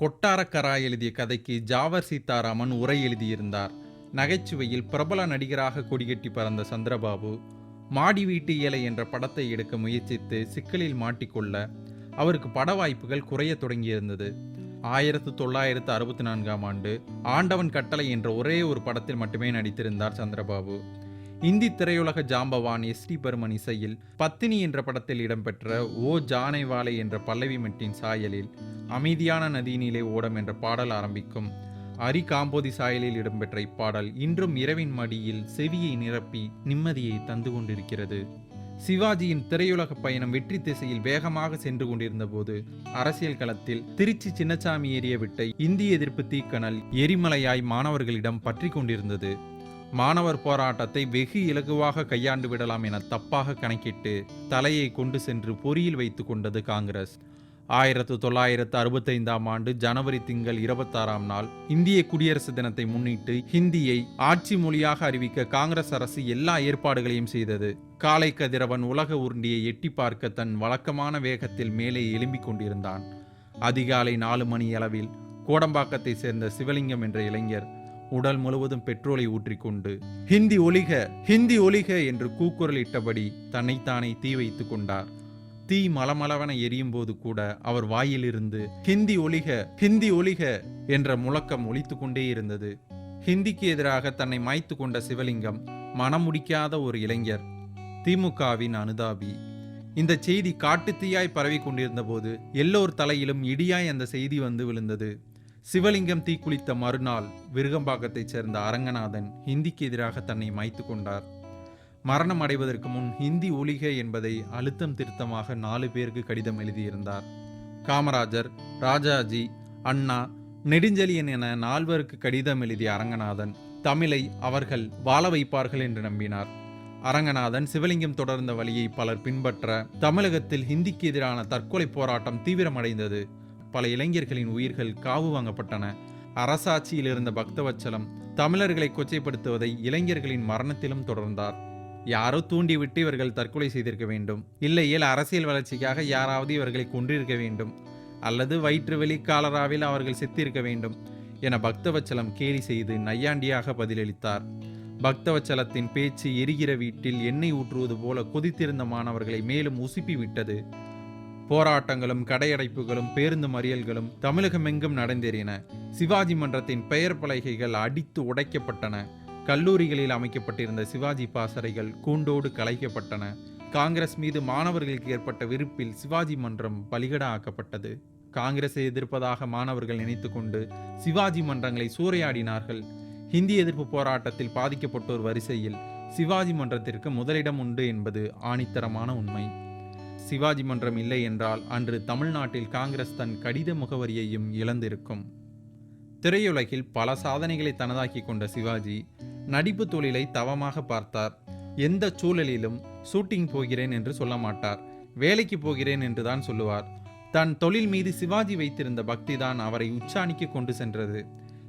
கொட்டாரக்கரா எழுதிய கதைக்கு ஜாவர் சீதாராமன் உரை எழுதியிருந்தார். நகைச்சுவையில் பிரபல நடிகராக கொடிகட்டி பறந்த சந்திரபாபு மாடி வீட்டு ஏழை என்ற படத்தை எடுக்க முயற்சித்து சிக்கலில் மாட்டிக்கொள்ள அவருக்கு பட வாய்ப்புகள் குறைய தொடங்கியிருந்தது. ஆயிரத்து தொள்ளாயிரத்து அறுபத்தி நான்காம் ஆண்டு ஆண்டவன் கட்டளை என்ற ஒரே ஒரு படத்தில் மட்டுமே நடித்திருந்தார் சந்திரபாபு. இந்தி திரையுலக ஜாம்பவான் எஸ் டி பர்மன் இசையில் பத்தினி என்ற படத்தில் இடம்பெற்ற ஓ ஜானைவாலை என்ற பல்லவி மெட்டின் சாயலில் அமைதியான நதியினிலே ஓடம் என்ற பாடல் ஆரம்பிக்கும். அரி காம்போதி சாயலில் இடம்பெற்ற இப்பாடல் இன்றும் இரவின் மடியில் செவியை நிரப்பி நிம்மதியை தந்து கொண்டிருக்கிறது. சிவாஜியின் திரையுலக பயணம் வெற்றி திசையில் வேகமாக சென்று கொண்டிருந்த போது அரசியல் களத்தில் திருச்சி சின்னசாமி ஏரிய விட்ட இந்திய எதிர்ப்பு தீக்கணல் எரிமலையாய் மாணவர்களிடம் பற்றி கொண்டிருந்தது. மாணவர் போராட்டத்தை வெகு இலகுவாக கையாண்டு விடலாம் என தப்பாக கணக்கிட்டு தலையை கொண்டு சென்று பொறியில் வைத்து கொண்டது காங்கிரஸ். ஆயிரத்து தொள்ளாயிரத்து அறுபத்தைந்தாம் ஆண்டு ஜனவரி திங்கள் இருபத்தாறாம் நாள் இந்திய குடியரசு தினத்தை முன்னிட்டு ஹிந்தியை ஆட்சி மொழியாக அறிவிக்க காங்கிரஸ் அரசு எல்லா ஏற்பாடுகளையும் செய்தது. காலை கதிரவன் உலக உருண்டியை எட்டி பார்க்க தன் வழக்கமான வேகத்தில் மேலே எழும்பிக் கொண்டிருந்தான். அதிகாலை நாலு மணி அளவில் கோடம்பாக்கத்தை சேர்ந்த சிவலிங்கம் என்ற இளைஞர் உடல் முழுவதும் பெட்ரோலை ஊற்றிக்கொண்டு ஹிந்தி ஒலிக ஹிந்தி ஒலிக என்று கூக்குரலிட்டபடி தன்னைத்தானே தீ வைத்துக் கொண்டார். தீ மலமளவென எரியும் போது கூட அவர் வாயிலிருந்து ஹிந்தி ஒலிக ஹிந்தி ஒலிக என்ற முழக்கம் ஒலித்துக் கொண்டே இருந்தது. ஹிந்திக்கு எதிராக தன்னை மாய்த்து கொண்ட சிவலிங்கம் மனமுடிக்காத ஒரு இளைஞர் திமுகவின் அனுதாபி. இந்த செய்தி காட்டுத்தீயாய் பரவி கொண்டிருந்த போது எல்லோர் தலையிலும் இடியாய் அந்த செய்தி வந்து விழுந்தது. சிவலிங்கம் தீக்குளித்த மறுநாள் விருகம்பாக்கத்தைச் சேர்ந்த அரங்கநாதன் ஹிந்திக்கு எதிராக தன்னை மாய்த்து கொண்டார். மரணம் அடைவதற்கு முன் ஹிந்தி ஒலிக என்பதை அழுத்தம் திருத்தமாக நாலு பேருக்கு கடிதம் எழுதியிருந்தார். காமராஜர் ராஜாஜி அண்ணா நெடுஞ்செழியன் என நால்வருக்கு கடிதம் எழுதிய அரங்கநாதன் தமிழை அவர்கள் வாழ வைப்பார்கள் என்று நம்பினார். அரங்கநாதன் சிவலிங்கம் தொடர்ந்த வழியை பலர் பின்பற்ற தமிழகத்தில் ஹிந்திக்கு எதிரான தற்கொலை போராட்டம் தீவிரமடைந்தது. பல இளைஞர்களின் உயிர்கள் காவு வாங்கப்பட்டன. அரசாட்சியில் இருந்த பக்தவச்சலம் தமிழர்களை கொச்சைப்படுத்துவதை இளைஞர்களின் மரணத்திலும் தொடர்ந்தார். யாரோ தூண்டிவிட்டு இவர்கள் தற்கொலை செய்திருக்க வேண்டும். இல்லையேல் அரசியல் வளர்ச்சிக்காக யாராவது இவர்களை கொன்றிருக்க வேண்டும். அல்லது வயிற்று வெளி காலராவில் அவர்கள் செத்திருக்க வேண்டும் என பக்தவச்சலம் கேலி செய்து நையாண்டியாக பதிலளித்தார். பக்தவச்சலத்தின் பேச்சு எரிகிற வீட்டில் எண்ணெய் ஊற்றுவது போல கொதித்திருந்த மாணவர்களை மேலும் உசுப்பி விட்டது. போராட்டங்களும் கடையடைப்புகளும் பேருந்து மறியல்களும் தமிழகமெங்கும் நடந்தேறின. சிவாஜி மன்றத்தின் பெயர் பலகைகள் அடித்து உடைக்கப்பட்டன. கல்லூரிகளில் அமைக்கப்பட்டிருந்த சிவாஜி பாசறைகள் கூண்டோடு கலைக்கப்பட்டன. காங்கிரஸ் மீது மாணவர்களுக்கு ஏற்பட்ட வெறுப்பில் சிவாஜி மன்றம் பலிகடா ஆக்கப்பட்டது காங்கிரஸை எதிர்ப்பதாக மாணவர்கள் நினைத்து கொண்டு சிவாஜி மன்றங்களை சூறையாடினார்கள். ஹிந்தி எதிர்ப்பு போராட்டத்தில் பாதிக்கப்பட்டோர் வரிசையில் சிவாஜி மன்றத்திற்கு முதலிடம் உண்டு என்பது ஆணித்தரமான உண்மை. சிவாஜி மன்றம் இல்லை என்றால் அன்று தமிழ்நாட்டில் காங்கிரஸ் தன் கடித முகவரியையும் இழந்திருக்கும். திரையுலகில் பல சாதனைகளை தனதாக்கி கொண்ட சிவாஜி நடிப்பு தொழிலை தவமாக பார்த்தார். எந்த சூழலிலும் ஷூட்டிங் போகிறேன் என்று சொல்ல மாட்டார். வேலைக்கு போகிறேன் என்று தான் சொல்லுவார். தன் தொழில் மீது சிவாஜி வைத்திருந்த பக்தி தான் அவரை உச்சாணிக்கு கொண்டு சென்றது.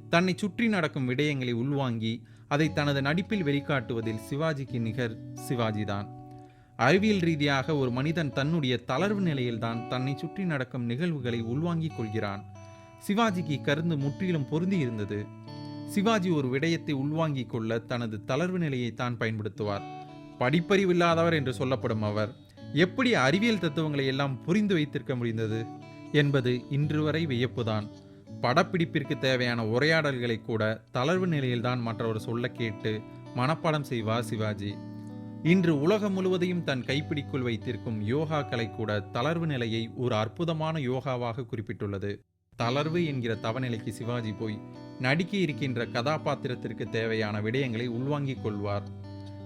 தன்னை சுற்றி நடக்கும் விடயங்களை உள்வாங்கி அதை தனது நடிப்பில் வெளிக்காட்டுவதில் சிவாஜிக்கு நிகர் சிவாஜிதான். அறிவியல் ரீதியாக ஒரு மனிதன் தன்னுடைய தளர்வு நிலையில்தான் தன்னை சுற்றி நடக்கும் நிகழ்வுகளை உள்வாங்கிக் கொள்கிறான். சிவாஜிக்கு கருந்து முற்றிலும் பொருந்தி இருந்தது. சிவாஜி ஒரு விடயத்தை உள்வாங்கிக் கொள்ள தனது தளர்வு நிலையை தான் பயன்படுத்துவார். படிப்பறிவில்லாதவர் என்று சொல்லப்படும் அவர் எப்படி அறிவியல் தத்துவங்களை எல்லாம் புரிந்து வைத்திருக்க முடிந்தது என்பது இன்று வரை வியப்புதான். படப்பிடிப்பிற்கு தேவையான உரையாடல்களை கூட தளர்வு நிலையில்தான் மற்றவர் சொல்ல கேட்டு மனப்பாடம் செய்வார் சிவாஜி. இன்று உலகம் முழுவதையும் தன் கைப்பிடிக்குள் வைத்திருக்கும் யோகா கலை கூட தளர்வு நிலையை ஒரு அற்புதமான யோகாவாக குறிப்பிட்டுள்ளது. தளர்வு என்கிற தவநிலைக்கு சிவாஜி போய் நடிக்க இருக்கின்ற கதாபாத்திரத்திற்கு தேவையான விடயங்களை உள்வாங்கிக் கொள்வார்.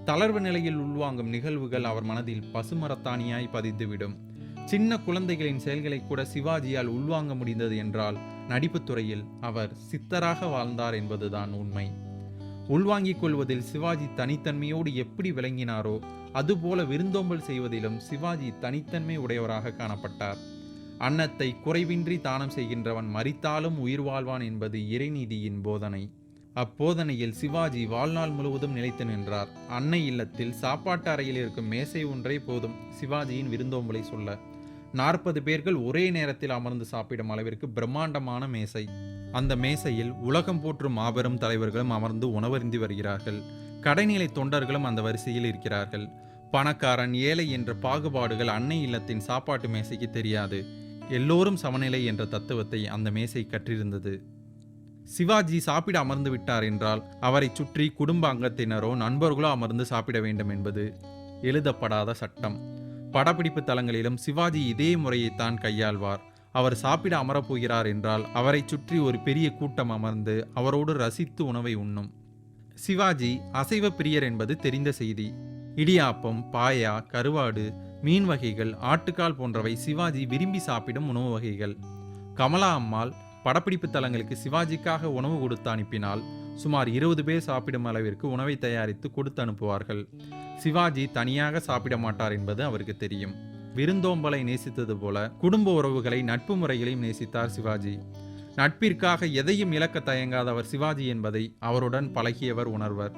தளர்வு நிலையில் உள்வாங்கும் நிகழ்வுகள் அவர் மனதில் பசுமரத்தானியாய் பதிந்துவிடும். சின்ன குழந்தைகளின் செயல்களை கூட சிவாஜியால் உள்வாங்க முடிந்தது என்றால் நடிப்புத்துறையில் அவர் சித்தராக வாழ்ந்தார் என்பதுதான் உண்மை. உள்வாங்கிக் கொள்வதில் சிவாஜி தனித்தன்மையோடு எப்படி விளங்கினாரோ அதுபோல விருந்தோம்பல் செய்வதிலும் சிவாஜி தனித்தன்மை உடையவராக காணப்பட்டார். அன்னத்தை குறைவின்றி தானம் செய்கின்றவன் மறித்தாலும் உயிர் வாழ்வான் என்பது இறைநீதியின் போதனை. அப்போதனையில் சிவாஜி வாழ்நாள் முழுவதும் நிலைத்து நின்றார். அன்னை இல்லத்தில் சாப்பாட்டு அறையில் இருக்கும் மேசை ஒன்றே போதும் சிவாஜியின் விருந்தோம்பலை சொல்ல. நாற்பது பேர்கள் ஒரே நேரத்தில் அமர்ந்து சாப்பிடும் அளவிற்கு பிரம்மாண்டமான மேசை. அந்த மேசையில் உலகம் போற்றும் மாபெரும் தலைவர்களும் அமர்ந்து உணவருந்தி வருகிறார்கள். கடைநிலை தொண்டர்களும் அந்த வரிசையில் இருக்கிறார்கள். பணக்காரன் ஏழை என்ற பாகுபாடுகள் அன்னை இல்லத்தின் சாப்பாட்டு மேசைக்கு தெரியாது. எல்லோரும் சமநிலை என்ற தத்துவத்தை அந்த மேசை கற்றிருந்தது. சிவாஜி சாப்பிட அமர்ந்து விட்டார் என்றால் அவரை சுற்றி குடும்ப அங்கத்தினரோ நண்பர்களோ அமர்ந்து சாப்பிட வேண்டும் என்பது எழுதப்படாத சட்டம். படப்பிடிப்பு தலங்களிலும் சிவாஜி இதே முறையைத்தான் கையாள்வார். அவர் சாப்பிட அமரப் போகிறார் என்றால் அவரை சுற்றி ஒரு பெரிய கூட்டம் அமர்ந்து அவரோடு ரசித்து உணவை உண்ணும். சிவாஜி அசைவ பிரியர் என்பது தெரிந்த செய்தி. இடியாப்பம் பாயா கருவாடு மீன் வகைகள் ஆட்டுக்கால் போன்றவை சிவாஜி விரும்பி சாப்பிடும் உணவு வகைகள். கமலா அம்மாள் படப்பிடிப்பு தலங்களுக்கு சிவாஜிக்காக உணவு கொடுத்து அனுப்பினால் சுமார் இருபது பேர் சாப்பிடும் அளவிற்கு உணவை தயாரித்து கொடுத்து அனுப்புவார்கள். சிவாஜி தனியாக சாப்பிட மாட்டார் என்பது அவருக்கு தெரியும். விருந்தோம்பலை நேசித்தது போல குடும்ப உறவுகளை நட்பு முறைகளையும் நேசித்தார் சிவாஜி. நட்பிற்காக எதையும் இழக்க தயங்காதவர் சிவாஜி என்பதை அவருடன் பழகியவர் உணர்வர்.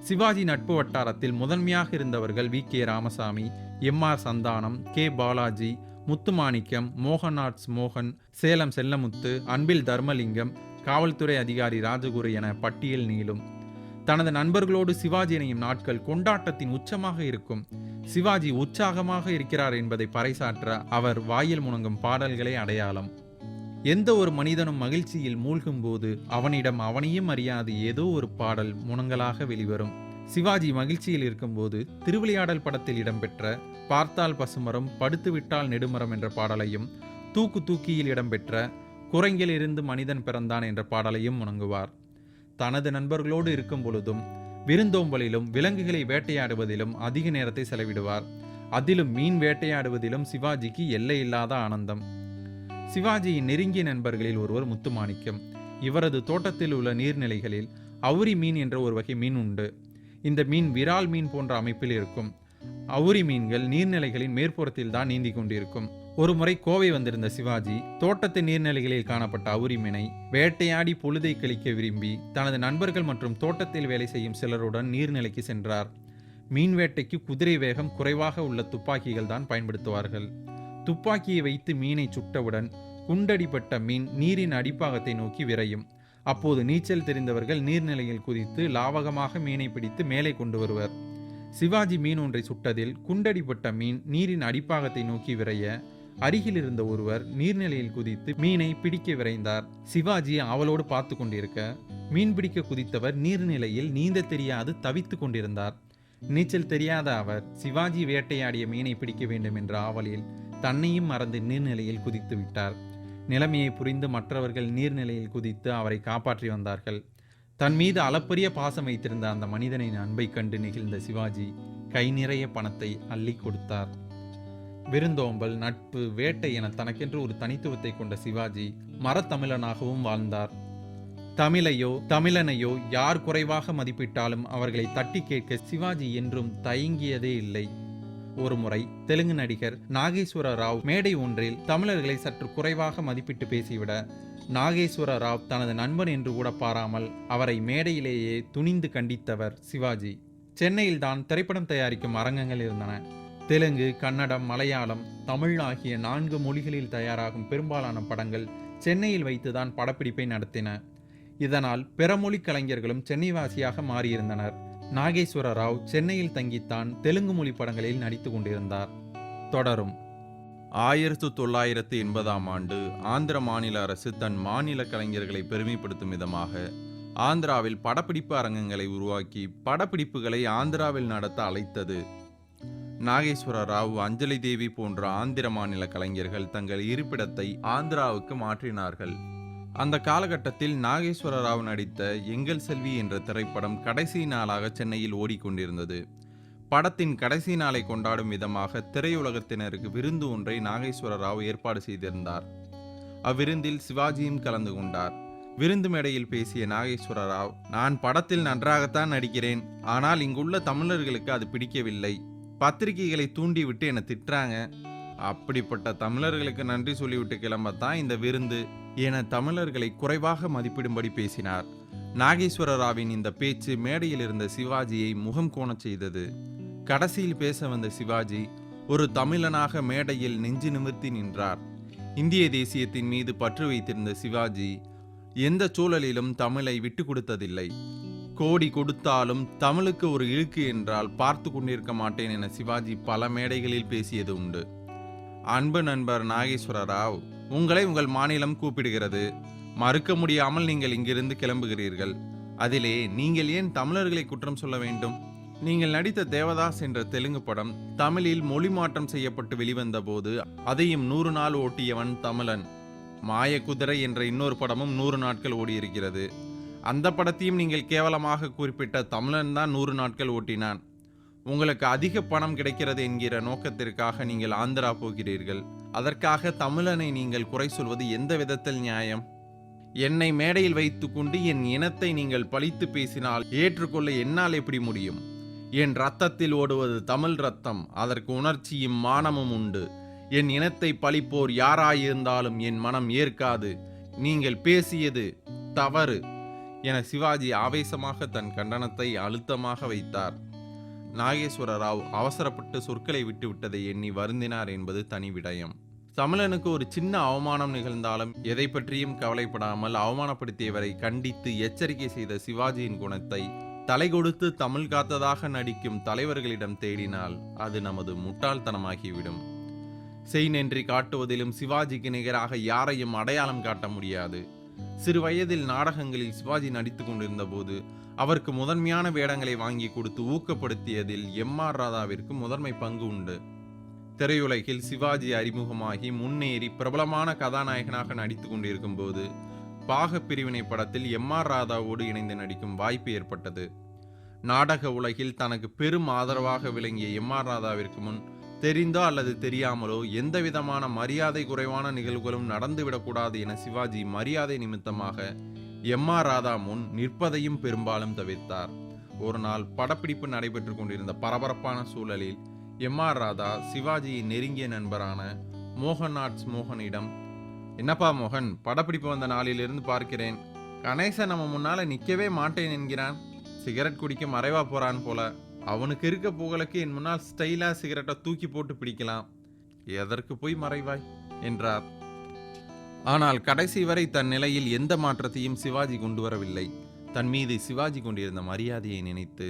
சிவாஜி நட்பு வட்டாரத்தில் முதன்மையாக இருந்தவர்கள் V K Ramasamy M R Santhanam K Balaji Muthumanickam மோகன் ஆர்ட்ஸ் மோகன் சேலம் செல்லமுத்து அன்பில் தர்மலிங்கம் காவல்துறை அதிகாரி ராஜகுரு என பட்டியல் நீளும். தனது நண்பர்களோடு சிவாஜி இணையும் நாட்கள் கொண்டாட்டத்தின் உச்சமாக இருக்கும். சிவாஜி உற்சாகமாக இருக்கிறார் என்பதை பறைசாற்ற அவர் வாயில் முணங்கும் பாடல்களே அடையாளம். எந்த ஒரு மனிதனும் மகிழ்ச்சியில் மூழ்கும் போது அவனிடம் அவனையும் அறியாது ஏதோ ஒரு பாடல் முணங்கலாக வெளிவரும். சிவாஜி மகிழ்ச்சியில் இருக்கும்போது திருவிளையாடல் படத்தில் இடம்பெற்ற பார்த்தால் பசுமரம் படுத்துவிட்டால் நெடுமரம் என்ற பாடலையும் தூக்கு தூக்கியில் இடம்பெற்ற குரங்கிலிருந்து மனிதன் பிறந்தான் என்ற பாடலையும் முணங்குவார். தனது நண்பர்களோடு இருக்கும் பொழுதும் விருந்தோம்பலிலும் விலங்குகளை வேட்டையாடுவதிலும் அதிக நேரத்தை செலவிடுவார். அதிலும் மீன் வேட்டையாடுவதிலும் சிவாஜிக்கு எல்லையில்லாத ஆனந்தம். சிவாஜியின் நெருங்கிய நண்பர்களில் ஒருவர் முத்துமாணிக்கம். இவரது தோட்டத்தில் உள்ள நீர்நிலைகளில் அவுரி மீன் என்ற ஒரு வகை மீன் உண்டு. இந்த மீன் விரால் மீன் போன்ற அமைப்பில் இருக்கும். அவுரி மீன்கள் நீர்நிலைகளின் மேற்புறத்தில் தான் நீந்தி கொண்டிருக்கும். ஒரு முறை கோவை வந்திருந்த சிவாஜி தோட்டத்து நீர்நிலைகளில் காணப்பட்ட அவுரி மீனை வேட்டையாடி பொழுதை கழிக்க விரும்பி தனது நண்பர்கள் மற்றும் தோட்டத்தில் வேலை செய்யும் சிலருடன் நீர்நிலைக்கு சென்றார். மீன் வேட்டைக்கு குதிரை வேகம் குறைவாக உள்ள துப்பாக்கிகள் தான் பயன்படுத்துவார்கள். துப்பாக்கியை வைத்து மீனை சுட்டவுடன் குண்டடிப்பட்ட மீன் நீரின் அடிப்பாகத்தை நோக்கி விரையும். அப்போது நீச்சல் தெரிந்தவர்கள் நீர்நிலையில் குதித்து லாவகமாக மீனை பிடித்து மேலே கொண்டு வருவர். சிவாஜி மீன் ஒன்றை சுட்டதில் குண்டடிப்பட்ட மீன் நீரின் அடிப்பாகத்தை நோக்கி விரைய அருகில் இருந்த ஒருவர் நீர்நிலையில் குதித்து மீனை பிடிக்க விரைந்தார். சிவாஜி அவளோடு பார்த்து கொண்டிருக்க மீன் பிடிக்க குதித்தவர் நீர்நிலையில் நீந்த தெரியாது தவித்து கொண்டிருந்தார். நீச்சல் தெரியாத அவர் சிவாஜி வேட்டையாடிய மீனை பிடிக்க வேண்டும் என்ற ஆவலில் தன்னையும் மறந்து நீர்நிலையில் குதித்து விட்டார். நிலைமையை புரிந்து மற்றவர்கள் நீர்நிலையில் குதித்து அவரை காப்பாற்றி வந்தார்கள். தன் மீது அளப்பரிய பாசம் வைத்திருந்த அந்த மனிதனின் அன்பை கண்டு நெகிழ்ந்த சிவாஜி கை நிறைய பணத்தை அள்ளி கொடுத்தார். விருந்தோம்பல் நட்பு வேட்டை என தனக்கென்று ஒரு தனித்துவத்தை கொண்ட சிவாஜி மரத்தமிழனாகவும் வாழ்ந்தார். தமிழையோ தமிழனையோ யார் குறைவாக மதிப்பிட்டாலும் அவர்களை தட்டி கேட்க சிவாஜி என்றும் தயங்கியதே இல்லை. ஒருமுறை தெலுங்கு நடிகர் நாகேஸ்வர ராவ் மேடை ஒன்றில் தமிழர்களை சற்று குறைவாக மதிப்பிட்டு பேசிவிட நாகேஸ்வர ராவ் தனது நண்பன் என்று கூட பாராமல் அவரை மேடையிலேயே துணிந்து கண்டித்தவர் சிவாஜி. சென்னையில்தான் திரைப்படம் தயாரிக்கும் அரங்கங்கள் இருந்தன. தெலுங்கு கன்னடம் மலையாளம் தமிழ் ஆகிய நான்கு மொழிகளில் தயாராகும் பெரும்பாலான படங்கள் சென்னையில் வைத்துதான் படப்பிடிப்பை நடத்தின. இதனால் பிறமொழி கலைஞர்களும் சென்னைவாசியாக மாறியிருந்தனர். நாகேஸ்வர ராவ் சென்னையில் தங்கித்தான் தெலுங்கு மொழி படங்களில் நடித்து கொண்டிருந்தார். தொடரும். ஆயிரத்து தொள்ளாயிரத்து எண்பதாம் ஆண்டு ஆந்திர மாநில அரசு தன் மாநில கலைஞர்களை பெருமைப்படுத்தும் விதமாக ஆந்திராவில் படப்பிடிப்பு அரங்கங்களை உருவாக்கி படப்பிடிப்புகளை ஆந்திராவில் நடத்த அழைத்தது. நாகேஸ்வர ராவ் அஞ்சலி தேவி போன்ற ஆந்திர மாநில கலைஞர்கள் தங்கள் இருப்பிடத்தை ஆந்திராவுக்கு மாற்றினார்கள். அந்த காலகட்டத்தில் நாகேஸ்வர ராவ் நடித்த எங்கள் செல்வி என்ற திரைப்படம் கடைசி நாளாக சென்னையில் ஓடிக்கொண்டிருந்தது. படத்தின் கடைசி நாளை கொண்டாடும் விதமாக திரையுலகத்தினருக்கு விருந்து ஒன்றை நாகேஸ்வர ராவ் ஏற்பாடு செய்திருந்தார். அவ்விருந்தில் சிவாஜியும் கலந்து கொண்டார். விருந்து மேடையில் பேசிய நாகேஸ்வர ராவ் நான் படத்தில் நன்றாகத்தான் நடிக்கிறேன். ஆனால் இங்குள்ள தமிழர்களுக்கு அது பிடிக்கவில்லை. பத்திரிகைகளை தூண்டிவிட்டு என்னை திட்டுறாங்க. அப்படிப்பட்ட தமிழர்களுக்கு நன்றி சொல்லிவிட்டு கிளம்பத்தான் இந்த விருந்து என தமிழர்களை குறைவாக மதிப்பிடும்படி பேசினார். நாகேஸ்வர ராவின் இந்த பேச்சு மேடையில் இருந்த சிவாஜியை முகம் கோணச் செய்தது. கடைசியில் பேச வந்த சிவாஜி ஒரு தமிழனாக மேடையில் நெஞ்சு நிமிர்த்தி நின்றார். இந்திய தேசியத்தின் மீது பற்று வைத்திருந்த சிவாஜி எந்த சூழலிலும் தமிழை விட்டு கொடுத்ததில்லை. கோடி கொடுத்தாலும் தமிழுக்கு ஒரு இழுக்கு என்றால் பார்த்து கொண்டிருக்க மாட்டேன் என சிவாஜி பல மேடைகளில் பேசியது உண்டு. அன்பு நண்பர் நாகேஸ்வர ராவ் உங்களை உங்கள் மாநிலம் கூப்பிடுகிறது. மறுக்க முடியாமல் நீங்கள் இங்கிருந்து கிளம்புகிறீர்கள். அதிலே நீங்கள் ஏன் தமிழர்களை குற்றம் சொல்ல வேண்டும்? நீங்கள் நடித்த தேவதாஸ் என்ற தெலுங்கு படம் தமிழில் மொழி மாற்றம் செய்யப்பட்டு வெளிவந்த போது அதையும் நூறு நாள் ஓட்டியவன் தமிழன். மாய குதிரை என்ற இன்னொரு படமும் நூறு நாட்கள் ஓடியிருக்கிறது. அந்த படத்தையும் நீங்கள் கேவலமாக குறிப்பிட்ட தமிழன் தான் நூறு நாட்கள் ஓட்டினான். உங்களுக்கு அதிக பணம் கிடைக்கிறது என்கிற நோக்கத்திற்காக நீங்கள் ஆந்திரா போகிறீர்கள். அதற்காக தமிழனை நீங்கள் குறை சொல்வது எந்த விதத்தில் நியாயம்? என்னை மேடையில் வைத்துக்கொண்டு என் இனத்தை நீங்கள் பழித்து பேசினால் ஏற்றுக்கொள்ள என்னால் எப்படி முடியும்? என் ரத்தத்தில் ஓடுவது தமிழ் ரத்தம் அதற்கு உணர்ச்சியும் மானமும் உண்டு. என் இனத்தை பழிப்போர் யாராயிருந்தாலும் என் மனம் ஏற்காது. நீங்கள் பேசியது தவறு. என சிவாஜி ஆவேசமாக தன் கண்டனத்தை அழுத்தமாக வைத்தார். நாகேஸ்வர ராவ் அவசரப்பட்டு சொற்களை விட்டுவிட்டதை எண்ணி வருந்தினார் என்பது தனி விடயம். தமிழனுக்கு ஒரு சின்ன அவமானம் நிகழ்ந்தாலும் எதை பற்றியும் கவலைப்படாமல் அவமானப்படுத்தியவரை கண்டித்து எச்சரிக்கை செய்த சிவாஜியின் குணத்தை தலை கொடுத்து தமிழ் காத்ததாக நடிக்கும் தலைவர்களிடம் தேடினால் அது நமது முட்டாள்தனமாகிவிடும். செய் நன்றி காட்டுவதிலும் சிவாஜிக்கு நிகராக யாரையும் அடையாளம் காட்ட முடியாது. சிறு வயதில் நாடகங்களில் சிவாஜி நடித்து கொண்டிருந்த போது அவருக்கு முதன்மையான வேடங்களை வாங்கி கொடுத்து ஊக்கப்படுத்தியதில் எம் ஆர் ராதாவிற்கு முதன்மை பங்கு உண்டு. திரையுலகில் சிவாஜி அறிமுகமாகி முன்னேறி பிரபலமான கதாநாயகனாக நடித்து கொண்டிருக்கும் போது பாக பிரிவினை படத்தில் எம் ஆர் ராதாவோடு இணைந்து நடிக்கும் வாய்ப்பு ஏற்பட்டது. நாடக உலகில் தனக்கு பெரும் ஆதரவாக விளங்கிய எம் ஆர் ராதாவிற்கு முன் தெரிந்தோ அல்லது தெரியாமலோ எந்த விதமான மரியாதை குறைவான நிகழ்வுகளும் நடந்துவிடக்கூடாது என சிவாஜி மரியாதை நிமித்தமாக எம் ஆர் ராதா முன் நிற்பதையும் பெரும்பாலும் தவிர்த்தார். ஒரு நாள் படப்பிடிப்பு நடைபெற்று கொண்டிருந்த பரபரப்பான சூழலில் எம் ஆர் ராதா சிவாஜியின் நெருங்கிய நண்பரான மோகன் ஆர்ட்ஸ் மோகனிடம் என்னப்பா மோகன் படப்பிடிப்பு வந்த நாளிலிருந்து பார்க்கிறேன். கணேசன் நம்ம முன்னால நிற்கவே மாட்டேன் என்கிறான். சிகரெட் குடிக்க மறைவா போறான் போல. அவனுக்கு இருக்க புகழுக்கு என் முன்னால் ஸ்டைலா சிகரெட்டை தூக்கி போட்டு பிடிக்கலாம். எதற்கு போய் மறைவாய்? என்றார். ஆனால் கடைசி வரை தன் நிலையில் எந்த மாற்றத்தையும் சிவாஜி கொண்டு வரவில்லை. தன் மீது சிவாஜி கொண்டிருந்த மரியாதையை நினைத்து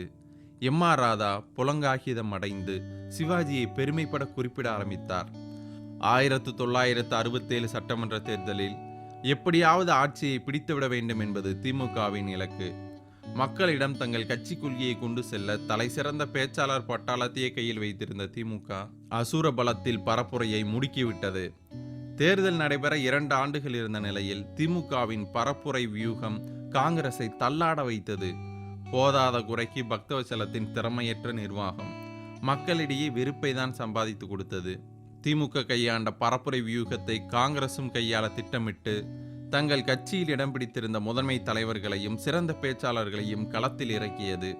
எம் ஆர் ராதா புலங்காகிதம் அடைந்து சிவாஜியை பெருமைப்பட குறிப்பிட ஆரம்பித்தார். ஆயிரத்து தொள்ளாயிரத்து அறுபத்தேழு சட்டமன்ற தேர்தலில் எப்படியாவது ஆட்சியை பிடித்துவிட வேண்டும் என்பது திமுகவின் இலக்கு. மக்களிடம் தங்கள் கட்சி கொள்கையை கொண்டு செல்ல தலை சிறந்த பேச்சாளர் பட்டாளத்தையே கையில் வைத்திருந்த திமுக அசுர பலத்தில் பரப்புரையை முடுக்கிவிட்டது. தேர்தல் நடைபெற இரண்டு ஆண்டுகள் இருந்த நிலையில் திமுகவின் பரப்புரை வியூகம் காங்கிரஸை தள்ளாட வைத்தது. போதாத குறைக்கு பக்தவச்சலத்தின் திறமையற்ற நிர்வாகம். மக்களிடையே வெறுப்பை தான் சம்பாதித்து கொடுத்தது. திமுக கையாண்ட பரப்புரை வியூகத்தை காங்கிரசும் கையாள திட்டமிட்டு தங்கள் கட்சியில் இடம் பிடித்திருந்த முதன்மை தலைவர்களையும் சிறந்த பேச்சாளர்களையும் களத்தில் இறக்கியது.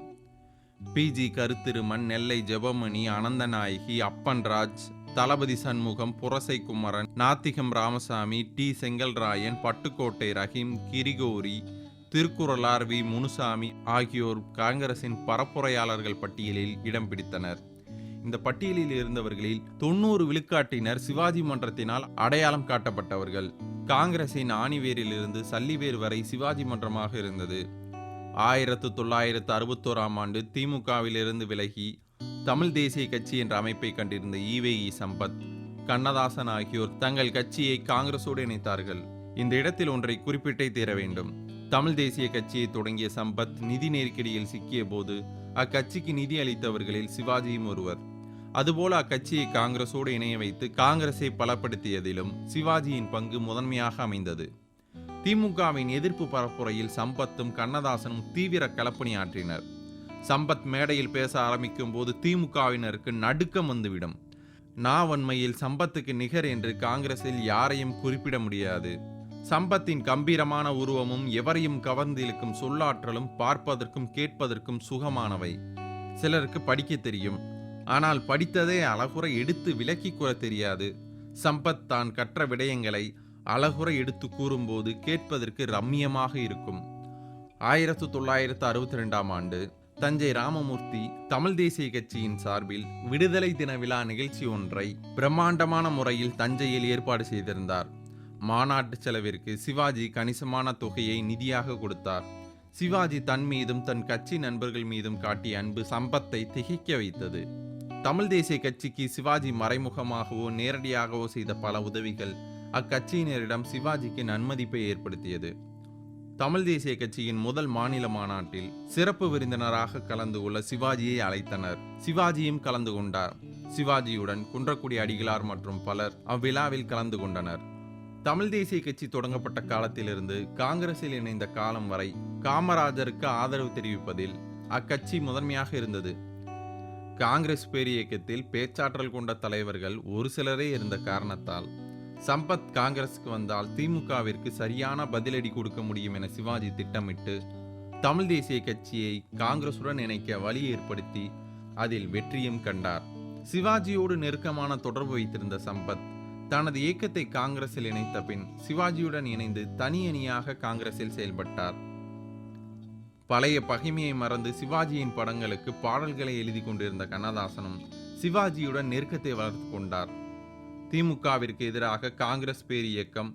PG Karuthiruman Nellai Jebamani Ananthanayaki Appanraj Thalapathi Shanmugam Purasai Kumaran Nathigam Ramasamy T. Sengalrayan Pattukottai Rahim Gregory Thirukkuralar V. Munusamy ஆகியோர் காங்கிரசின் பரப்புரையாளர்கள் பட்டியலில் இடம் பிடித்தனர். இந்த பட்டியலில் இருந்தவர்களில் தொண்ணூறு விழுக்காட்டினர் சிவாஜி மன்றத்தினால் அடையாளம் காட்டப்பட்டவர்கள். காங்கிரசின் ஆணிவேரிலிருந்து சல்லிவேர் வரை சிவாஜி மன்றமாக இருந்தது. ஆயிரத்து தொள்ளாயிரத்து அறுபத்தோராம் ஆண்டு திமுகவிலிருந்து விலகி தமிழ் தேசிய கட்சி என்ற அமைப்பை கண்டிருந்த ஈவேஇ சம்பத் கண்ணதாசன் ஆகியோர் தங்கள் கட்சியை காங்கிரசோடு இணைத்தார்கள். இந்த இடத்தில் ஒன்றை குறிப்பிட்டே தீர வேண்டும். தமிழ் தேசிய கட்சியை தொடங்கிய சம்பத் நிதி நெருக்கடியில் சிக்கிய போது அக்கட்சிக்கு நிதி அளித்தவர்களில் சிவாஜியும் ஒருவர். அதுபோல அக்கட்சியை காங்கிரசோடு இணைய வைத்து காங்கிரஸை பலப்படுத்தியதிலும் சிவாஜியின் பங்கு முதன்மையாக அமைந்தது. திமுகவின் எதிர்ப்பு பரப்புரையில் சம்பத்தும் கண்ணதாசனும் தீவிர களப்பணியாற்றினர் சம்பத் மேடையில் பேச ஆரம்பிக்கும் போது திமுகவினருக்கு நடுக்கம் வந்துவிடும். நாவன்மையில் சம்பத்துக்கு நிகர் என்று காங்கிரஸில் யாரையும் குறிப்பிட முடியாது. சம்பத்தின் கம்பீரமான உருவமும் எவரையும் கவர்ந்திழுக்கும் சொல்லாற்றலும் பார்ப்பதற்கும் கேட்பதற்கும் சுகமானவை. சிலருக்கு படிக்க தெரியும். ஆனால் படித்ததே அழகுற எடுத்து விலக்கி கூற தெரியாது. சம்பத் தான் கற்ற விடயங்களை அழகுற எடுத்து கூறும்போது கேட்பதற்கு ரம்மியமாக இருக்கும். ஆயிரத்து தொள்ளாயிரத்து அறுபத்தி ரெண்டாம் ஆண்டு தஞ்சை ராமமூர்த்தி தமிழ் தேசிய கட்சியின் சார்பில் விடுதலை தின விழா நிகழ்ச்சி ஒன்றை பிரம்மாண்டமான முறையில் தஞ்சையில் ஏற்பாடு செய்திருந்தார். மாநாட்டு செலவிற்கு சிவாஜி கணிசமான தொகையை நிதியாக கொடுத்தார். சிவாஜி தன் மீதும் தன் கட்சி நண்பர்கள் மீதும் காட்டிய அன்பு சம்பத்தை திகைக்க வைத்தது. தமிழ் தேசிய கட்சிக்கு சிவாஜி மறைமுகமாகவோ நேரடியாகவோ செய்த பல உதவிகள் அக்கட்சியினரிடம் சிவாஜிக்கு நன்மதிப்பை ஏற்படுத்தியது. தமிழ் தேசிய கட்சியின் முதல் மாநில மாநாட்டில் சிறப்பு விருந்தினராக கலந்து கொள்ள சிவாஜியை அழைத்தனர். சிவாஜியும் கலந்து கொண்டார். சிவாஜியுடன் குன்றக்குடி அடிகளார் மற்றும் பலர் அவ்விழாவில் கலந்து கொண்டனர். தமிழ் தேசிய கட்சி தொடங்கப்பட்ட காலத்திலிருந்து காங்கிரஸில் இணைந்த காலம் வரை காமராஜருக்கு ஆதரவு தெரிவிப்பதில் அக்கட்சி முதன்மையாக இருந்தது. காங்கிரஸ் பேரியக்கத்தில் பேச்சாற்றல் கொண்ட தலைவர்கள் ஒரு சிலரே இருந்த காரணத்தால் சம்பத் காங்கிரஸுக்கு வந்தால் திமுகவிற்கு சரியான பதிலடி கொடுக்க முடியும் என சிவாஜி திட்டமிட்டு தமிழ் தேசிய கட்சியை காங்கிரசுடன் இணைக்க வழி ஏற்படுத்தி அதில் வெற்றியும் கண்டார். சிவாஜியோடு நெருக்கமான தொடர்பு வைத்திருந்த சம்பத் தனது இயக்கத்தை காங்கிரஸில் இணைத்த பின் சிவாஜியுடன் இணைந்து தனியணியாக காங்கிரஸில் செயல்பட்டார். பழைய பகைமையை மறந்து சிவாஜியின் படங்களுக்கு பாடல்களை எழுதி கொண்டிருந்த கண்ணதாசனும் சிவாஜியுடன் நெருக்கத்தை வளர்த்து கொண்டார். திமுகவிற்கு எதிராக காங்கிரஸ் பேர் இயக்கம்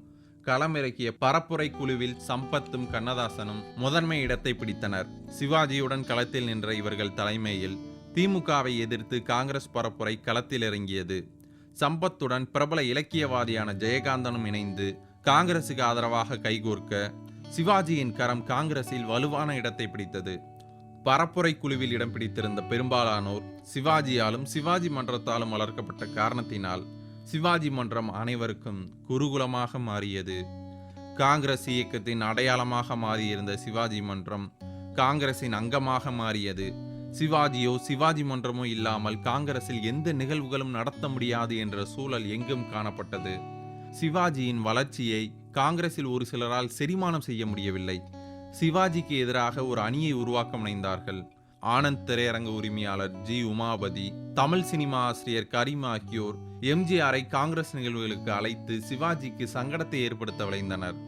களமிறக்கிய பரப்புரை குழுவில் சம்பத்தும் கண்ணதாசனும் முதன்மை இடத்தை பிடித்தனர். சிவாஜியுடன் களத்தில் நின்ற இவர்கள் தலைமையில் திமுகவை எதிர்த்து காங்கிரஸ் பரப்புரை களத்தில் இறங்கியது. சம்பத்துடன் பிரபல இலக்கியவாதியான ஜெயகாந்தனும் இணைந்து காங்கிரசுக்கு ஆதரவாக கைகோர்க்க சிவாஜியின் கரம் காங்கிரஸில் வலுவான இடத்தை பிடித்தது. பரப்புரை குழுவில் இடம் பிடித்திருந்த பெரும்பாலானோர் சிவாஜியாலும் சிவாஜி மன்றத்தாலும் வளர்க்கப்பட்ட காரணத்தினால் சிவாஜி மன்றம் அனைவருக்கும் குருகுலமாக மாறியது. காங்கிரஸ் இயக்கத்தின் அடையாளமாக மாறியிருந்த சிவாஜி மன்றம் காங்கிரசின் அங்கமாக மாறியது. சிவாஜியோ சிவாஜி மன்றமோ இல்லாமல் காங்கிரஸில் எந்த நிகழ்வுகளும் நடத்த முடியாது என்ற சூழல் எங்கும் காணப்பட்டது. சிவாஜியின் வளர்ச்சியை காங்கிரஸில் ஒரு சிலரால் செரிமானம் செய்ய முடியவில்லை. சிவாஜிக்கு எதிராக ஒரு அணியை உருவாக்க முனைந்தார்கள். ஆனந்த் திரையரங்க உரிமையாளர் ஜி. உமாபதி தமிழ் சினிமா ஆசிரியர் கரீம் ஆகியோர் எம்ஜிஆரை காங்கிரஸ் நிகழ்வுகளுக்கு அழைத்து சிவாஜிக்கு சங்கடத்தை ஏற்படுத்த விளைந்தனர்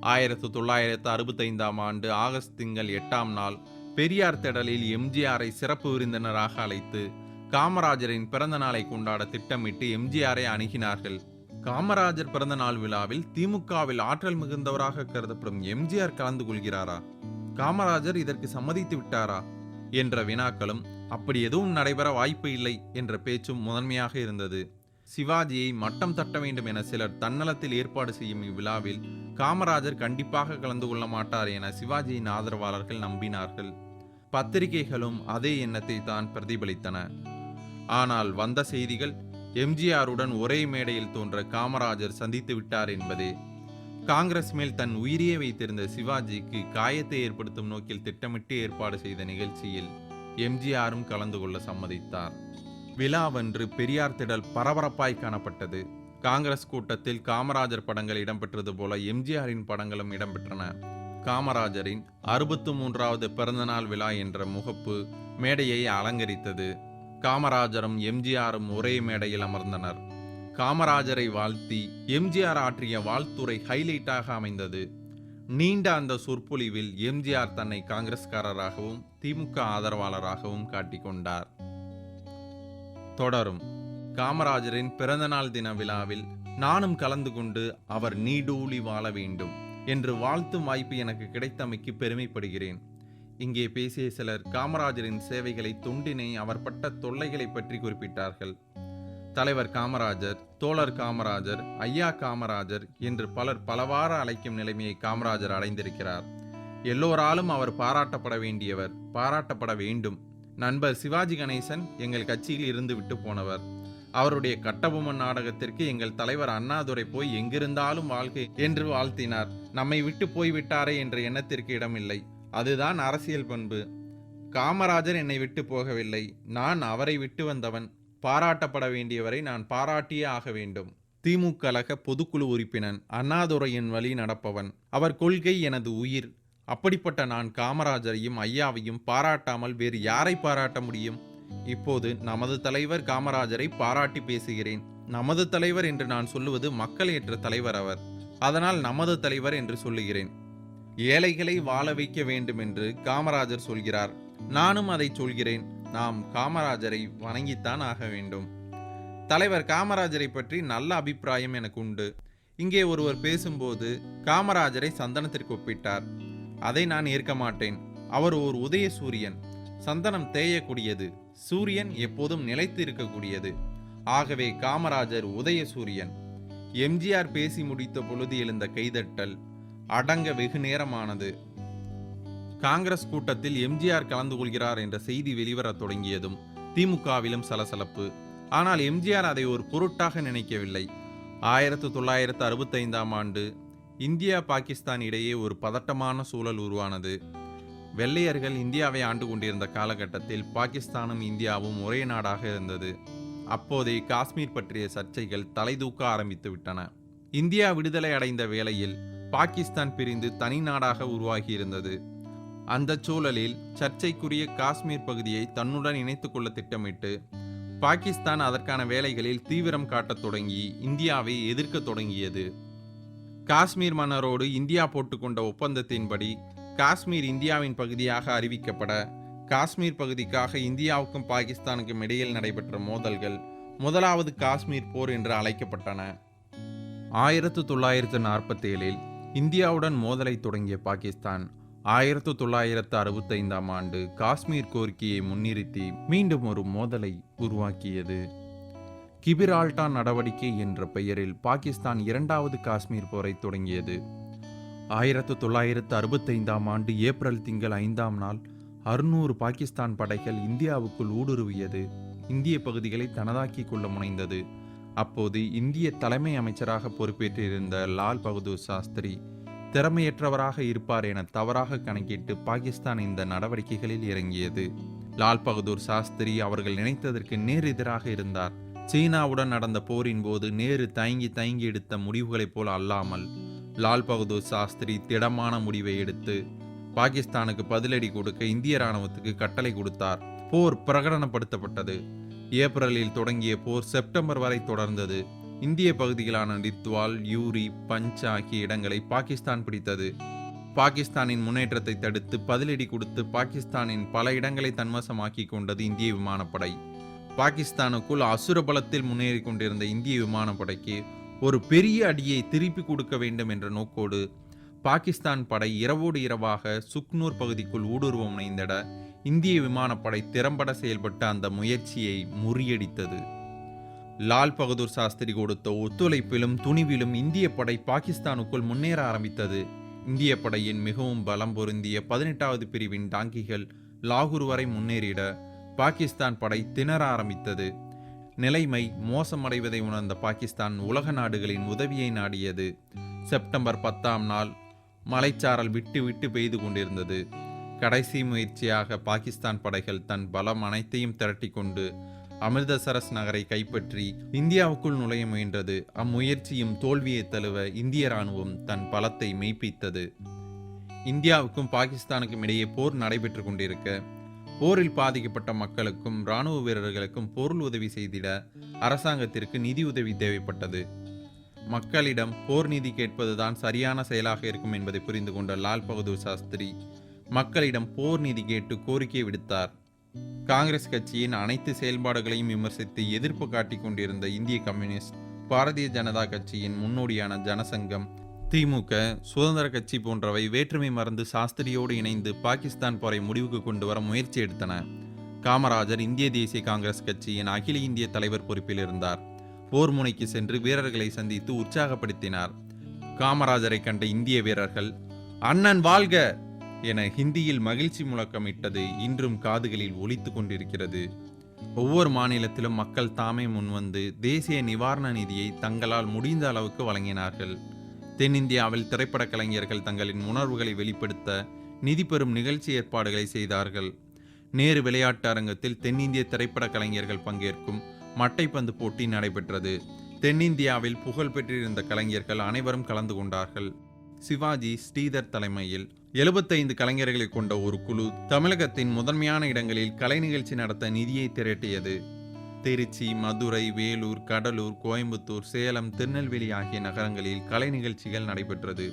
ஆயிரத்து தொள்ளாயிரத்து அறுபத்தைந்தாம் ஆண்டு ஆகஸ்ட் திங்கள் எட்டாம் நாள் பெரியார் திடலில் எம்ஜிஆரை சிறப்பு விருந்தினராக அழைத்து காமராஜரின் பிறந்த நாளை கொண்டாட திட்டமிட்டு எம்ஜிஆரை அணுகினார்கள். காமராஜர் பிறந்த நாள் விழாவில் திமுகவில் ஆற்றல் மிகுந்தவராக கருதப்படும் எம்ஜிஆர் கலந்து கொள்கிறாரா? காமராஜர் இதற்கு சம்மதித்து விட்டாரா? என்ற வினாக்களும் அப்படி எதுவும் நடைபெற வாய்ப்பு இல்லை என்ற பேச்சும் முதன்மையாக இருந்தது. சிவாஜியை மட்டம் தட்ட வேண்டும் என சிலர் தன்னலத்தில் ஏற்பாடு செய்யும் இவ்விழாவில் காமராஜர் கண்டிப்பாக கலந்து கொள்ள மாட்டார் என சிவாஜியின் ஆதரவாளர்கள் நம்பினார்கள். பத்திரிகைகளும் அதே எண்ணத்தை தான் பிரதிபலித்தன. ஆனால் வந்த செய்திகள் எம்ஜிஆருடன் ஒரே மேடையில் தோன்ற காமராஜர் சந்தித்து விட்டார் என்பதே. காங்கிரஸ் மேல் தன் உயிரியை வைத்திருந்த சிவாஜிக்கு காயத்தை ஏற்படுத்தும் நோக்கில் திட்டமிட்டு ஏற்பாடு செய்த நிகழ்ச்சியில் எம்ஜிஆரும் கலந்து கொள்ள சம்மதித்தார். விழாவன்று பெரியார் திடல் பரபரப்பாய் காணப்பட்டது. காங்கிரஸ் கூட்டத்தில் காமராஜர் படங்கள் இடம்பெற்றது போல எம்ஜிஆரின் படங்களும் இடம்பெற்றன. காமராஜரின் அறுபத்து மூன்றாவது பிறந்தநாள் விழா என்ற முகப்பு மேடையை அலங்கரித்தது. காமராஜரும் எம்ஜிஆரும் ஒரே மேடையில் அமர்ந்தனர். காமராஜரை வாழ்த்தி எம்ஜிஆர் ஆற்றிய வாழ்த்துரை ஹைலைட்டாக அமைந்தது. நீண்ட அந்த சொற்பொழிவில் எம்ஜிஆர் தன்னை காங்கிரஸ்காரராகவும் திமுக ஆதரவாளராகவும் காட்டிக்கொண்டார் தொடரும். காமராஜரின் பிறந்தநாள் தின விழாவில் நானும் கலந்து கொண்டு அவர் நீடூழி வாழ வேண்டும் என்று வாழ்த்தும் வாய்ப்பு எனக்கு கிடைத்தமைக்கு பெருமைப்படுகிறேன். இங்கே பேசிய சிலர் காமராஜரின் சேவைகளை தொண்டினை அவர் பட்ட தொல்லைகளை பற்றி குறிப்பிட்டார்கள். தலைவர் காமராஜர் தோழர் காமராஜர் ஐயா காமராஜர் என்று பலர் பலவார அழைக்கும் நிலைமையை காமராஜர் அடைந்திருக்கிறார். எல்லோராலும் அவர் பாராட்டப்பட வேண்டியவர் பாராட்டப்பட வேண்டும். நண்பர் சிவாஜி கணேசன் எங்கள் கட்சியில் இருந்து விட்டு போனவர். அவருடைய கட்டபொம்மன் நாடகத்திற்கு எங்கள் தலைவர் அண்ணாதுரை போய் எங்கிருந்தாலும் வாழ்க்கை என்று வாழ்த்தினார். நம்மை விட்டு போய்விட்டாரே என்ற எண்ணத்திற்கு இடமில்லை. அதுதான் அரசியல் பண்பு. காமராஜர் என்னை விட்டு போகவில்லை. நான் அவரை விட்டு வந்தவன். பாராட்டப்பட வேண்டியவரை நான் பாராட்டியே ஆக வேண்டும். திமுக கழக பொதுக்குழு உறுப்பினன் அண்ணாதுரையின் வழி நடப்பவன். அவர் கொள்கை எனது உயிர். அப்படிப்பட்ட நான் காமராஜரையும் ஐயாவையும் பாராட்டாமல் வேறு யாரை பாராட்ட முடியும்? இப்போது நமது தலைவர் காமராஜரை பாராட்டி பேசுகிறேன். நமது தலைவர் என்று நான் சொல்லுவது மக்கள் ஏற்ற தலைவர் அவர். அதனால் நமது தலைவர் என்று சொல்லுகிறேன். ஏழைகளை வாழ வைக்க வேண்டும் என்று காமராஜர் சொல்கிறார். நானும் அதை சொல்கிறேன். நாம் காமராஜரை வணங்கித்தான் ஆக வேண்டும். தலைவர் காமராஜரை பற்றி நல்ல அபிப்பிராயம் எனக்கு உண்டு. இங்கே ஒருவர் பேசும்போது காமராஜரை சந்தனத்திற்கு ஒப்பிட்டார். அதை நான் ஏற்க மாட்டேன். அவர் ஒரு உதய சூரியன் சந்தனம் தேயக்கூடியது. சூரியன் எப்போதும் நிலைத்து இருக்கக்கூடியது ஆகவே காமராஜர் உதய சூரியன் எம்ஜிஆர் பேசி முடித்த பொழுது எழுந்த கைதட்டல் அடங்க வெகு நேரமானது. காங்கிரஸ் கூட்டத்தில் எம்ஜிஆர் கலந்து கொள்கிறார் என்ற செய்தி வெளிவரத் தொடங்கியதும் திமுகவிலும் சலசலப்பு. ஆனால் எம்ஜிஆர் அதை ஒரு பொருட்டாக நினைக்கவில்லை. ஆயிரத்து தொள்ளாயிரத்து அறுபத்தைந்தாம் ஆண்டு இந்தியா பாகிஸ்தான் இடையே ஒரு பதட்டமான சூழல் உருவானது. வெள்ளையர்கள் இந்தியாவை ஆண்டு கொண்டிருந்த காலகட்டத்தில் பாகிஸ்தானும் இந்தியாவும் ஒரே நாடாக இருந்தது. அப்போதே காஷ்மீர் பற்றிய சர்ச்சைகள் தலைதூக்க ஆரம்பித்து விட்டன. இந்தியா விடுதலை அடைந்த வேளையில் பாகிஸ்தான் பிரிந்து தனி நாடாக உருவாகியிருந்தது. அந்த சூழலில் சர்ச்சைக்குரிய காஷ்மீர் பகுதியை தன்னுடன் இணைத்து கொள்ள திட்டமிட்டு பாகிஸ்தான் அதற்கான வேலைகளில் தீவிரம் காட்டத் தொடங்கி இந்தியாவை எதிர்க்க தொடங்கியது. காஷ்மீர் மன்னரோடு இந்தியா போட்டுக்கொண்ட ஒப்பந்தத்தின்படி காஷ்மீர் இந்தியாவின் பகுதியாக அறிவிக்கப்பட காஷ்மீர் பகுதிக்காக இந்தியாவுக்கும் பாகிஸ்தானுக்கும் இடையில் நடைபெற்ற மோதல்கள் முதலாவது காஷ்மீர் போர் என்று அழைக்கப்பட்டன. ஆயிரத்து தொள்ளாயிரத்து நாற்பத்தேழில் இந்தியாவுடன் மோதலை தொடங்கிய பாகிஸ்தான் ஆயிரத்து தொள்ளாயிரத்து அறுபத்தைந்தாம் ஆண்டு காஷ்மீர் கோரிக்கையை முன்னிறுத்தி மீண்டும் ஒரு மோதலை உருவாக்கியது. கிபிரால்டா நடவடிக்கை என்ற பெயரில் பாகிஸ்தான் இரண்டாவது காஷ்மீர் போரை தொடங்கியது. ஆயிரத்து தொள்ளாயிரத்து அறுபத்தைந்தாம் ஆண்டு ஏப்ரல் திங்கள் ஐந்தாம் நாள் அறுநூறு பாகிஸ்தான் படைகள் இந்தியாவுக்குள் ஊடுருவியது. இந்திய பகுதிகளை தனதாக்கிக் கொள்ள முனைந்தது. அப்போது இந்திய தலைமை அமைச்சராக பொறுப்பேற்றிருந்த லால் பகதூர் சாஸ்திரி திறமையற்றவராக இருப்பார் என தவறாக கணக்கிட்டு பாகிஸ்தான் இந்த நடவடிக்கைகளில் இறங்கியது. லால் பகதூர் சாஸ்திரி அவர்கள் நினைத்ததற்கு நேர் எதிராக இருந்தார். சீனாவுடன் நடந்த போரின் போது நேரு தயங்கி தயங்கி எடுத்த முடிவுகளைப் போல் அல்லாமல் லால் பகதூர் சாஸ்திரி திடமான முடிவை எடுத்து பாகிஸ்தானுக்கு பதிலடி கொடுக்க இந்திய ராணுவத்துக்கு கட்டளை கொடுத்தார். போர் பிரகடனப்படுத்தப்பட்டது. ஏப்ரலில் தொடங்கிய போர் செப்டம்பர் வரை தொடர்ந்தது. இந்திய பகுதிகளான நித்வால் யூரி பஞ்ச் ஆகிய இடங்களை பாகிஸ்தான் பிடித்தது. பாகிஸ்தானின் முன்னேற்றத்தை தடுத்து பதிலடி கொடுத்து பாகிஸ்தானின் பல இடங்களை தன்வசமாக்கி கொண்டது இந்திய விமானப்படை. பாகிஸ்தானுக்குள் அசுர பலத்தில் முன்னேறி கொண்டிருந்த இந்திய விமானப்படைக்கு ஒரு பெரிய அடியை திருப்பி கொடுக்க வேண்டும் என்ற நோக்கோடு பாகிஸ்தான் படை இரவோடு இரவாக சுக்னூர் பகுதிக்குள் ஊடுருவ முனைந்திட இந்திய விமானப்படை திறம்பட செயல்பட்ட அந்த முயற்சியை முறியடித்தது. லால் பகதூர் சாஸ்திரி கொடுத்த ஒத்துழைப்பிலும் துணிவிலும் இந்திய படை பாகிஸ்தானுக்குள் முன்னேற ஆரம்பித்தது. இந்திய படையின் மிகவும் பலம் பொருந்திய பதினெட்டாவது பிரிவின் டாங்கிகள் லாகூர் வரை முன்னேறிட பாகிஸ்தான் படை திணற ஆரம்பித்தது. நிலைமை மோசமடைவதை உணர்ந்த பாகிஸ்தான் உலக நாடுகளின் உதவியை நாடியது. செப்டம்பர் பத்தாம் நாள் மலைச்சாரல் விட்டு விட்டு பெய்து கொண்டிருந்தது. கடைசி முயற்சியாக பாகிஸ்தான் படைகள் தன் பலம் அனைத்தையும் திரட்டிக்கொண்டு அமிர்தசரஸ் நகரை கைப்பற்றி இந்தியாவுக்குள் நுழைய முயன்றது. அம்முயற்சியும் தோல்வியை தழுவ இந்திய ராணுவம் தன் பலத்தை மெய்ப்பித்தது. இந்தியாவுக்கும் பாகிஸ்தானுக்கும் இடையே போர் நடைபெற்று கொண்டிருக்க போரில் பாதிக்கப்பட்ட மக்களுக்கும் இராணுவ வீரர்களுக்கும் பொருள் உதவி செய்திட அரசாங்கத்திற்கு நிதி உதவி தேவைப்பட்டது. மக்களிடம் போர் நிதி கேட்பதுதான் சரியான செயலாக இருக்கும் என்பதை புரிந்து கொண்ட லால் பகதூர் சாஸ்திரி மக்களிடம் போர் நிதி கேட்டு கோரிக்கை விடுத்தார். காங்கிரஸ் கட்சியின் அனைத்து செயல்பாடுகளையும் விமர்சித்து எதிர்ப்பு காட்டிக் கொண்டிருந்த இந்திய கம்யூனிஸ்ட் பாரதிய ஜனதா கட்சியின் முன்னோடியான ஜனசங்கம் திமுக சுதந்திர கட்சி போன்றவை வேற்றுமை மறந்து சாஸ்திரியோடு இணைந்து பாகிஸ்தான் போரை முடிவுக்கு கொண்டு வர முயற்சி எடுத்தன. காமராஜர் இந்திய தேசிய காங்கிரஸ் கட்சியின் அகில இந்திய தலைவர் பொறுப்பில் இருந்தார். போர் முனைக்கு சென்று வீரர்களை சந்தித்து உற்சாகப்படுத்தினார். காமராஜரை கண்ட இந்திய வீரர்கள் அண்ணன் வாழ்க! என ஹிந்தியில் மகிழ்ச்சி முழக்கமிட்டது இன்றும் காதுகளில் ஒலித்து கொண்டிருக்கிறது. ஒவ்வொரு மாநிலத்திலும் மக்கள் தாமே முன்வந்து தேசிய நிவாரண நிதியை தங்களால் முடிந்த அளவுக்கு வழங்கினார்கள். தென்னிந்தியாவில் திரைப்பட கலைஞர்கள் தங்களின் உணர்வுகளை வெளிப்படுத்த நிதி பெறும் நிகழ்ச்சி ஏற்பாடுகளை செய்தார்கள். நேரு விளையாட்டு அரங்கத்தில் தென்னிந்திய திரைப்பட கலைஞர்கள் பங்கேற்கும் மட்டைப்பந்து போட்டி நடைபெற்றது. தென்னிந்தியாவில் புகழ் பெற்றிருந்த கலைஞர்கள் அனைவரும் கலந்து கொண்டார்கள். சிவாஜி ஸ்ரீதர் தலைமையில் எழுபத்தைந்து கலைஞர்களை கொண்ட ஒரு குழு தமிழகத்தின் முதன்மையான இடங்களில் கலை நிகழ்ச்சி நடத்த நிதியை திரட்டியது. திருச்சி மதுரை வேலூர் கடலூர் கோயம்புத்தூர் சேலம் திருநெல்வேலி ஆகிய நகரங்களில் கலை நிகழ்ச்சிகள் நடைபெற்றது.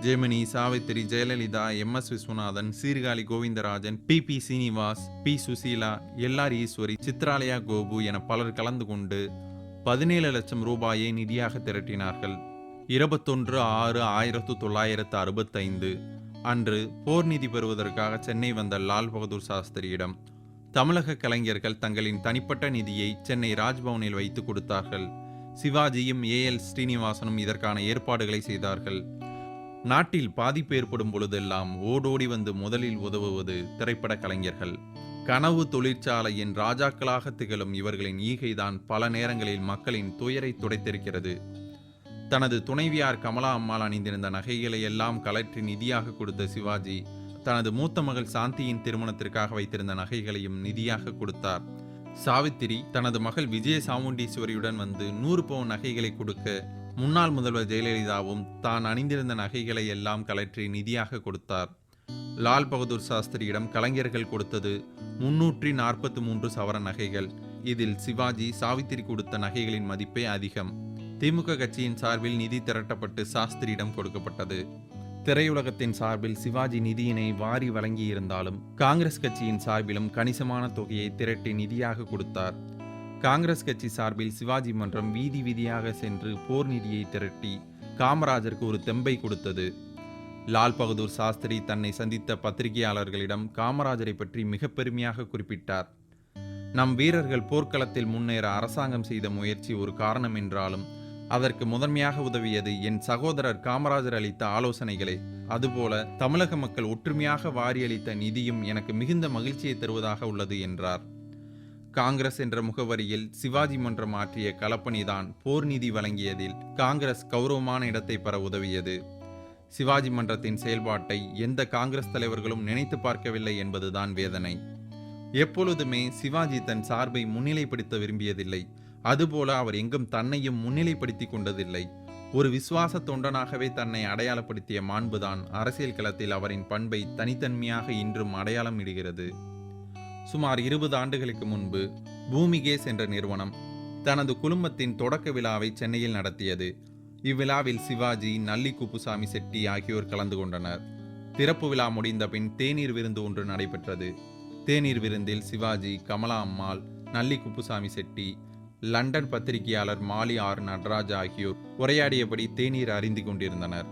Gemini Savithri Jayalalithaa M. S. Viswanathan Sirkazhi Govindarajan P. B. Srinivas P. Susheela L R Eswari Chitralaya Gopu என பலர் கலந்து கொண்டு பதினேழு லட்சம் ரூபாயை நிதியாக திரட்டினார்கள். இருபத்தொன்று ஆறு ஆயிரத்து தொள்ளாயிரத்து அறுபத்தைந்து அன்று போர் நிதி பெறுவதற்காக சென்னை வந்த லால் பகதூர் சாஸ்திரியிடம் தமிழக கலைஞர்கள் தங்களின் தனிப்பட்ட நிதியை சென்னை ராஜ்பவனில் வைத்து கொடுத்தார்கள். சிவாஜியும் ஏ எல் ஸ்ரீனிவாசனும் இதற்கான ஏற்பாடுகளை செய்தார்கள். நாட்டில் பாதிப்பு ஏற்படும் பொழுதெல்லாம் ஓடோடி வந்து முதலில் உதவுவது திரைப்பட கலைஞர்கள். கனவு தொழிற்சாலையின் ராஜாக்களாக திகழும் இவர்களின் ஈகைதான் பல நேரங்களில் மக்களின் துயரை துடைத்திருக்கிறது. தனது துணைவியார் கமலா அம்மாள் அணிந்திருந்த நகைகளை எல்லாம் கலற்றி நிதியாக கொடுத்த சிவாஜி தனது மூத்த மகள் சாந்தியின் திருமணத்திற்காக வைத்திருந்த நகைகளையும் நிதியாக கொடுத்தார். சாவித்திரி தனது மகள் விஜய சாமுண்டீஸ்வரியுடன் வந்து நூறு பவுன் நகைகளை கொடுக்க முன்னாள் முதல்வர் ஜெயலலிதாவும் தான் அணிந்திருந்த நகைகளை எல்லாம் கலற்றி நிதியாக கொடுத்தார். லால் பகதூர் சாஸ்திரியிடம் கலைஞர்கள் கொடுத்தது முன்னூற்றி நாற்பத்தி மூன்று சவர நகைகள். இதில் சிவாஜி சாவித்திரி கொடுத்த நகைகளின் மதிப்பே அதிகம். திமுக கட்சியின் சார்பில் நிதி திரட்டப்பட்டு சாஸ்திரியிடம் கொடுக்கப்பட்டது. திரையுலகத்தின் சார்பில் சிவாஜி நிதியினை வாரி வழங்கியிருந்தாலும் காங்கிரஸ் கட்சியின் சார்பிலும் கணிசமான தொகையை திரட்டி நிதியாக கொடுத்தார். காங்கிரஸ் கட்சி சார்பில் சிவாஜி மன்றம் வீதி வீதியாக சென்று போர் நிதியை திரட்டி காமராஜருக்கு ஒரு தெம்பை கொடுத்தது. லால் பகதூர் சாஸ்திரி தன்னை சந்தித்த பத்திரிகையாளர்களிடம் காமராஜரை பற்றி மிக பெருமையாக குறிப்பிட்டார். நம் வீரர்கள் போர்க்களத்தில் முன்னேற அரசாங்கம் செய்த முயற்சி ஒரு காரணம் என்றாலும் அதற்கு முதன்மையாக உதவியது என் சகோதரர் காமராஜர் அளித்த ஆலோசனைகளே. அதுபோல தமிழக மக்கள் ஒற்றுமையாக வாரியளித்த நிதியும் எனக்கு மிகுந்த மகிழ்ச்சியை தருவதாக உள்ளது என்றார். காங்கிரஸ் என்ற முகவரியில் சிவாஜி மன்றம் ஆற்றிய கலப்பணிதான் போர் நிதி வழங்கியதில் காங்கிரஸ் கௌரவமான இடத்தை பெற உதவியது. சிவாஜி மன்றத்தின் செயல்பாட்டை எந்த காங்கிரஸ் தலைவர்களும் நினைத்து பார்க்கவில்லை என்பதுதான் வேதனை. எப்பொழுதுமே சிவாஜி தன் சார்பை முன்னிலைப்படுத்த விரும்பியதில்லை. அதுபோல அவர் எங்கும் தன்னையும் முன்னிலைப்படுத்தி கொண்டதில்லை. ஒரு விசுவாச தொண்டனாகவே தன்னை அடையாளப்படுத்திய மாண்புதான் அரசியல் களத்தில் அவரின் பண்பை தனித்தன்மையாக இன்றும் அடையாளம் இடுகிறது. சுமார் இருபது ஆண்டுகளுக்கு முன்பு பூமிகேஸ் என்ற நிறுவனம் தனது குழுமத்தின் தொடக்க விழாவை சென்னையில் நடத்தியது. இவ்விழாவில் சிவாஜி நல்லி குப்புசாமி செட்டி ஆகியோர் கலந்து கொண்டனர். திறப்பு விழா முடிந்த பின் தேநீர் விருந்து ஒன்று நடைபெற்றது. தேநீர் விருந்தில் சிவாஜி கமலா அம்மாள் நல்லி குப்புசாமி செட்டி லண்டன் பத்திரிகையாளர் மாலி ஆர். நடராஜ் ஆகியோர் உரையாடியபடி தேநீர் அறிந்து கொண்டிருந்தனர்.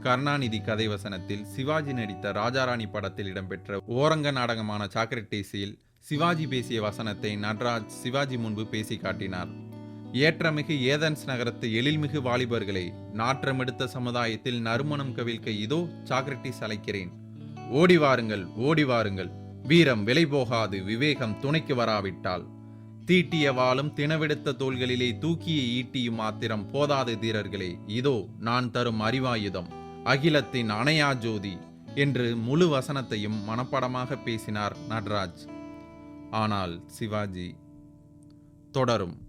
கருணாநிதி கதை வசனத்தில் சிவாஜி நடித்த ராஜாராணி படத்தில் இடம்பெற்ற ஓரங்க நாடகமான சாக்ரட்டீஸில் சிவாஜி பேசிய வசனத்தை நடராஜ் சிவாஜி முன்பு பேசி காட்டினார். ஏற்றமிகு ஏதன்ஸ் நகரத்து எழில்மிகு வாலிபர்களே நாற்றமெடுத்த சமுதாயத்தில் நறுமணம் கவிழ்க்க இதோ சாக்ரட்டிஸ் அழைக்கிறேன் ஓடி வாருங்கள் ஓடி வாருங்கள். வீரம் விலை போகாது விவேகம் துணைக்கு வராவிட்டால். தீட்டிய வாளும் தினவெடுத்த தோள்களிலே தூக்கிய ஈட்டியும் மாத்திரம் போதாது தீரர்களே இதோ நான் தரும் அறிவாயுதம். அகிலத்தின் அணையா ஜோதி என்று முழு வசனத்தையும் மனப்படமாக பேசினார் நட்ராஜ். ஆனால் சிவாஜி தொடரும்.